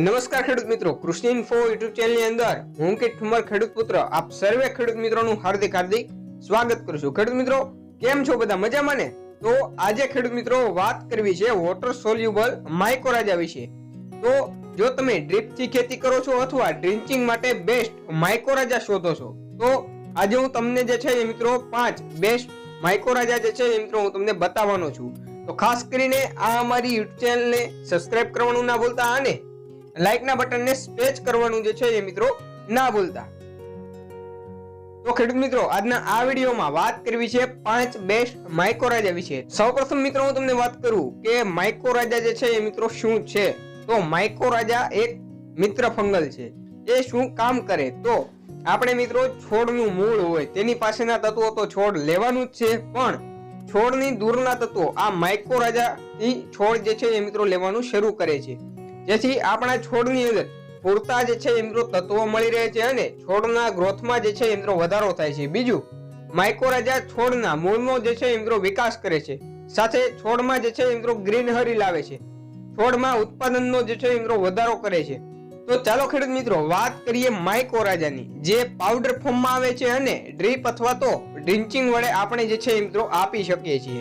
નમસ્કાર ખેડૂત મિત્રો. કૃષિ ઇન્ફો યુટ્યુબ ચેનલની અંદર હું કે ઠુમર ખેડૂત પુત્ર, આપ સર્વે ખેડૂત મિત્રોનું હાર્દિક હાર્દિક સ્વાગત કરું છું. ખેડૂત મિત્રો, કેમ છો બધા? મજામાં ને? તો આજે ખેડૂત મિત્રો વાત કરવી છે વોટર સોલ્યુબલ માઇકોરાજા વિશે. તો જો તમે ડ્રીપથી ખેતી કરો છો અથવા ડ્રિન્ચિંગ માટે બેસ્ટ માઇકોરાજા શોધો છો, તો આજે હું તમને જે છે એ મિત્રો પાંચ બેસ્ટ માઇકોરાજા જે છે એ મિત્રો હું તમને બતાવવાનો છું. તો ખાસ કરીને આ અમારી યુટ્યુબ ચેનલને સબસ્ક્રાઇબ કરવાનું ના ભૂલતા અને લાઇકના બટનને સ્પેચ કરવાનું જે છે એ મિત્રો ના ભૂલતા. તો ખેડૂત મિત્રો, આજના આ વિડીયોમાં વાત કરવી છે પાંચ બેસ્ટ માઇકોરાજા વિશે. સૌપ્રથમ મિત્રો હું તમને વાત કરું કે માઇકોરાજા જે છે એ મિત્રો શું છે? તો માઇકોરાજા એક મિત્ર ફંગલ છે. એ શું કામ કરે? તો આપણે મિત્રો છોડનું મૂળ હોય, તેની પાસેના તત્વો તો છોડ લેવાનું જ છે, પણ છોડની દૂરના તત્વો, આ માઇકોરાજા થી છોડ જે છે એ મિત્રો લેવાનું શરૂ કરે છે. જેથી આપણા છોડની અંદર પૂરતા જે છે એ મિત્રો તત્વો મળી રહે છે અને છોડના ગ્રોથમાં જે છે એ વધારો થાય છે. બીજું માઇકોરાજા છોડના મૂળનો જે છે એ વિકાસ કરે છે. સાથે છોડમાં જે છે એ ગ્રીનહરી લાવે છે. છોડમાં ઉત્પાદનનો જે છે એ વધારો કરે છે. તો ચાલો ખેડૂત મિત્રો, વાત કરીએ માઇકોરાજાની જે પાવડર ફોર્મમાં આવે છે અને ડ્રીપ અથવા તો ડ્રિન્ચિંગ વડે આપણે જે છે મિત્રો આપી શકીએ છીએ.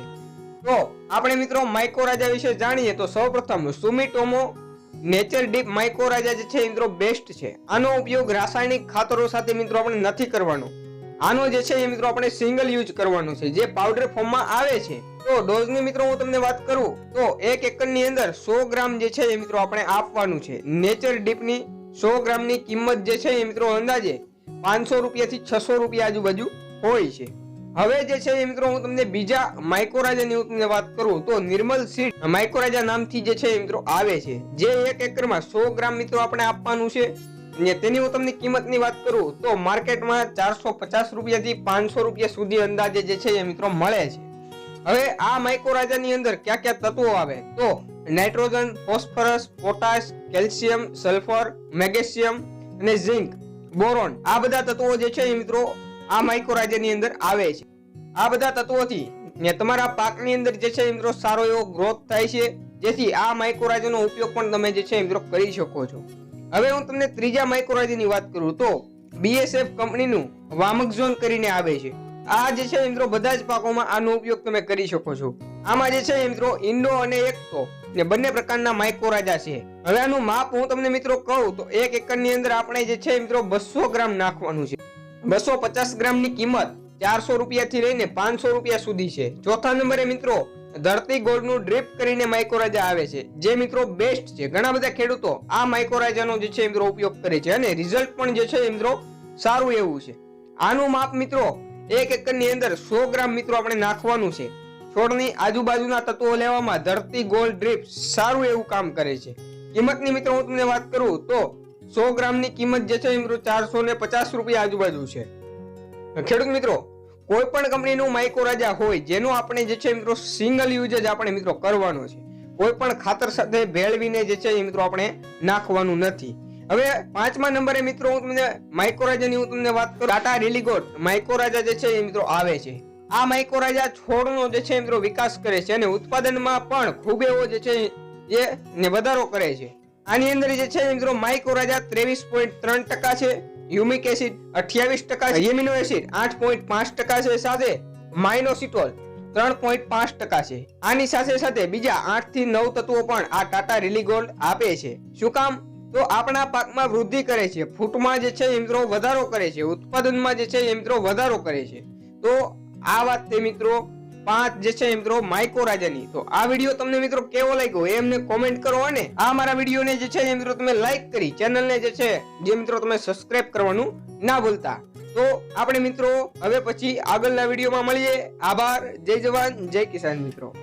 તો, આપણે મિત્રો માઇકોરાજા વિશે જાણીએ તો સૌપ્રથમ સુમિટોમો નેચર ડીપ માઇકોરાજા જે છે મિત્રો બેસ્ટ છે. આનો ઉપયોગ રાસાયણિક ખાતરો સાથે મિત્રો આપણે નથી કરવાનો. આનો જે છે, એ મિત્રો આપણે સિંગલ યુઝ કરવાનો છે. જે પાવડર ફોર્મમાં આવે છે. તો ડોઝની મિત્રો હું તમને વાત કરું, તો એક એકરની અંદર સો ગ્રામ જે છે, એ મિત્રો આપણે આપવાનું છે. નેચર ડીપની સો ગ્રામની કિંમત જે છે, એ મિત્રો અંદાજે પાંચસો રૂપિયાથી છસો રૂપિયા આજુબાજુ હોય છે. હવે જે છે એ મિત્રો, હું તમને બીજા માઇકોરાજાની હું તમને વાત કરું, તો નિર્મલ સીડ માઇકોરાજા નામથી જે છે મિત્રો આવે છે. જે એક એકરમાં સો ગ્રામ મિત્રો આપણે આપવાનું છે. ને તેની હું તમને કિંમતની વાત કરું, તો માર્કેટમાં ચારસો પચાસ રૂપિયાથી પાંચસો રૂપિયા સુધી અંદાજે જે છે એ મિત્રો મળે છે. હવે આ માઇકોરાજાની અંદર કયા કયા તત્વો આવે? તો nitrogen, phosphorus, potash, calcium, sulphur, magnesium અને ઝિંક, બોરોન આ બધા તત્વો જે છે એ મિત્રો આ માઇકોરાજાની અંદર આવે છે. આ બધા તત્વોથી ને તમારા પાકની અંદર જે છે મિત્રો સારો એવો ગ્રોથ થાય છે. જેથી આ માઇકોરાજાનો ઉપયોગ પણ તમે જે છે મિત્રો કરી શકો છો. હવે હું તમને ત્રીજા માઇક્રોરાઇઝની વાત કરું તો બીએસએફ કંપનીનું વામકઝોન કરીને આવે છે. આ જે છે મિત્રો બધા જ પાકોમાં આનો ઉપયોગ તમે કરી શકો છો. આમાં જે છે મિત્રો ઇન્ડો અને એકતો ને બંને પ્રકારના માઇક્રોરાજા છે. હવે આનું માપ હું તમને મિત્રો કહું તો એક એકરની અંદર આપણે જે છે મિત્રો બસો ગ્રામ નાખવાનું છે. બસો પચાસ ગ્રામની કિંમત ચારસો રૂપિયાથી લઈને પાંચસો રૂપિયા સુધી છે. ચોથા નંબરે મિત્રો, ધરતી ગોળનું ડ્રીપ કરીને માઇકોરાજા આવે છે. જે મિત્રો બેસ્ટ છે. ઘણા બધા ખેડૂતો આ માઇકોરાજાનો જે છે મિત્રો ઉપયોગ કરે છે અને રિઝલ્ટ પણ જે છે મિત્રો સારું એવું છે. આનું માપ મિત્રો, એક એકરની અંદર સો ગ્રામ મિત્રો આપણે નાખવાનું છે. છોડની આજુબાજુના તત્વો લેવામાં ધરતી ગોળ ડ્રીપ સારું એવું કામ કરે છે. કિંમતની મિત્રો હું તમને વાત કરું તો સો ગ્રામની કિંમત જે છે મિત્રો ચારસો ને પચાસ રૂપિયા આજુબાજુ છે. ખેડૂત મિત્રો, કોઈ પણ કંપનીનું માઇકોરાજા હોય, જેનો આપણે જે છે મિત્રો સિંગલ યુઝ જ આપણે મિત્રો કરવાનો છે. કોઈ પણ ખાતર સાથે ભેળવીને જે છે એ મિત્રો આપણે નાખવાનું નથી. હવે પાંચમા નંબરે મિત્રો હું તમને માઇકોરાજાની હું તમને વાત કરું, ટાટા રિલીગોટ માઇકોરાજા જે છે એ મિત્રો આવે છે. આ માઇકોરાજા છોડનો જે છે મિત્રો વિકાસ કરે છે અને ઉત્પાદનમાં પણ ખૂબ એવો જે છે એ ને વધારો કરે છે. આની અંદર જે છે મિત્રો માઇકોરાજા ત્રેવીસ પોઈન્ટ ત્રણ ટકા છે હ્યુમિક એસિડ અઠ્યાવીસ ટકા એમિનો એસિડ આઠ પોઈન્ટ પાંચ ટકા છે, સાથે માઇનોસિટોલ ત્રણ પોઈન્ટ પાંચ ટકા છે. આની સાથે સાથે બીજા આઠથી નવ તત્વો પણ આ ટાટા રિલી ગોલ્ડ આપે છે. શું કામ? તો આપણા પાકમાં વૃદ્ધિ કરે છે. ફૂટમાં જે છે મિત્રો વધારો કરે છે. ઉત્પાદનમાં જે છે મિત્રો વધારો કરે છે. તો આ વાત તે મિત્રો પાંચ જે છે મિત્રો માઇકોરાજાની તો આ વીડિયો તમને મિત્રો કેવો લાગ્યો એ અમને કોમેન્ટ કરો અને આ મારા વિડીયોને જે છે મિત્રો તમે લાઈક કરી. ચેનલને જે છે જે મિત્રો તમે સબસ્ક્રાઇબ કરવાનું ના ભૂલતા. તો આપણે મિત્રો હવે પછી આગળના વિડીયોમાં મળીએ. આભાર. જય જવાન. જય કિસાન મિત્રો.